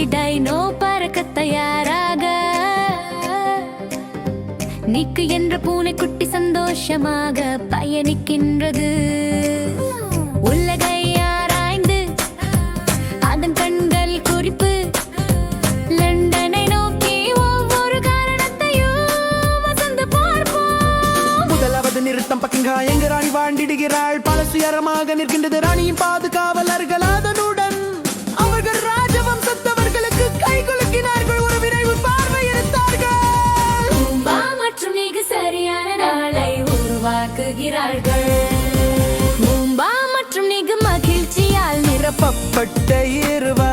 குட்டி டைனோ பறக்க தயாராக. நிக்கு என்ற பூனை குட்டி சந்தோஷமாக பயணிக்கின்றது. உலகை ஆராய்ந்து அதன் கண்கள் குறிப்பு. லண்டனை நோக்கி ஒவ்வொரு காரணத்தையும் வசந்து பார்ப்போம். முதலாவது நிறுத்தம் பக்கங்கா எங்க ராணி வாழ்ந்திடுகிறாள். பல சுயரமாக நிற்கின்றது ராணியின் பாதுகா உருவாக்குகிறார்கள் மும்பா மற்றும் நிகு மகிழ்ச்சியால் நிரப்பப்பட்ட இருவா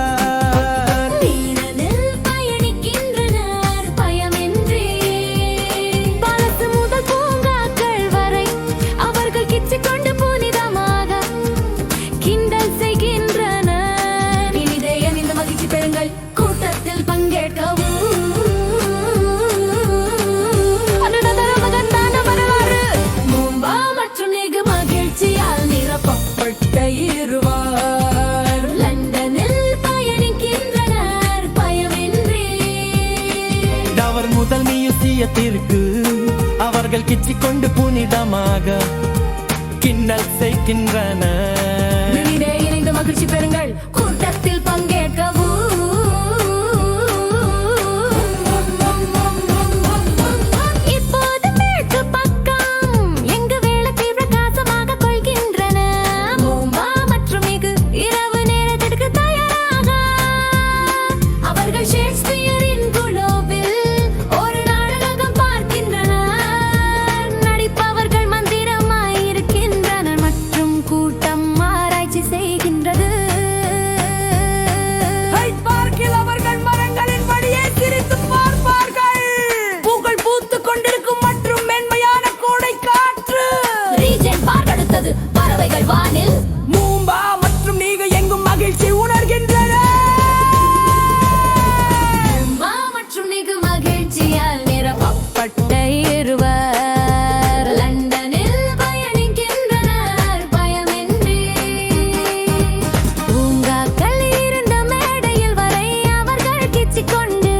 அவர்கள் கொண்டு புனிதமாக கிண்ணல் செய்கின்றன. இணைந்து மகிழ்ச்சி பெறுங்கள். அடுத்தது பறவைகள் வானில். மூம்பா மற்றும் நீங்க எங்கும் மகிழ்ச்சி உணர்கின்றன. மற்றும் மிகு மகிழ்ச்சியால் நிரப்பப்பட்ட இருவர். லண்டனில் பயணிக்கின்றனர் பயமின்றி. பூங்காக்கள் இருந்த மேடையில் வரை அவர்கள் கிச்சிக் கொண்டு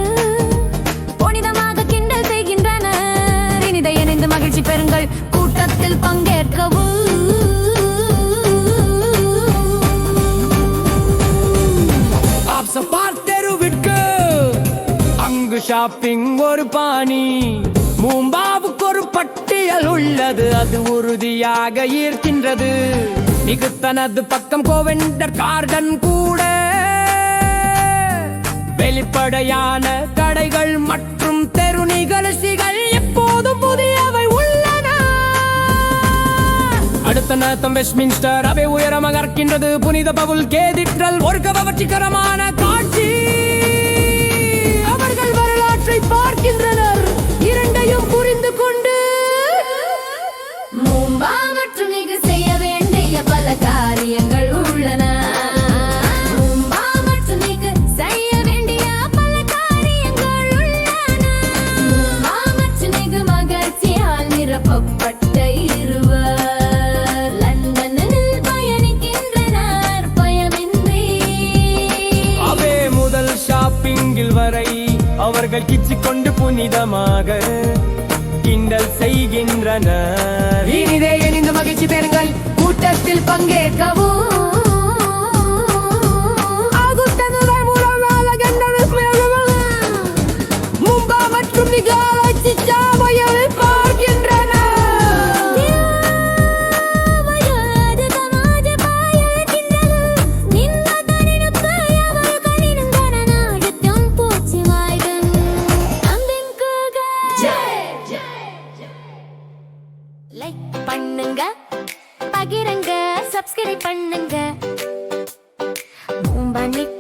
புனிதமாக கிண்டல் செய்கின்றனர். இனிதை இணைந்து மகிழ்ச்சி பெறுங்கள். கூட்டத்தில் பங்கேற்கவும் ஆப்ச பார்த்தெருவிற்கு அங்கு ஷாப்பிங் ஒரு பாணி. மூம்பாவுக்கு ஒரு பட்டியல் உள்ளது. அது உறுதியாக ஈர்க்கின்றது. மிகு தனது பக்கம் கோவெண்டர் கார்டன் கூட. வெளிப்படையான கடைகள் மற்றும் தெரு நிகழ்ச்சிகள் எப்போதும் புதியவை உள்ளன. அடுத்த நேத்தம் வெஸ்ட்மின்ஸ்டர் அவை உயரமாக இருக்கின்றது புனித பவுல் கேதிற்றல் ஒரு கவர்ச்சிகரமான அவர்கள் கிச்சு கொண்டு புனிதமாக கிண்டல் செய்கின்றனர். இனிதே இணைந்து மகிழ்ச்சி பெறுங்கள். கூட்டத்தில் பங்கேற்கவும். சப்ஸ்கிரைப் பண்ணுங்க. பூம்பா நிக்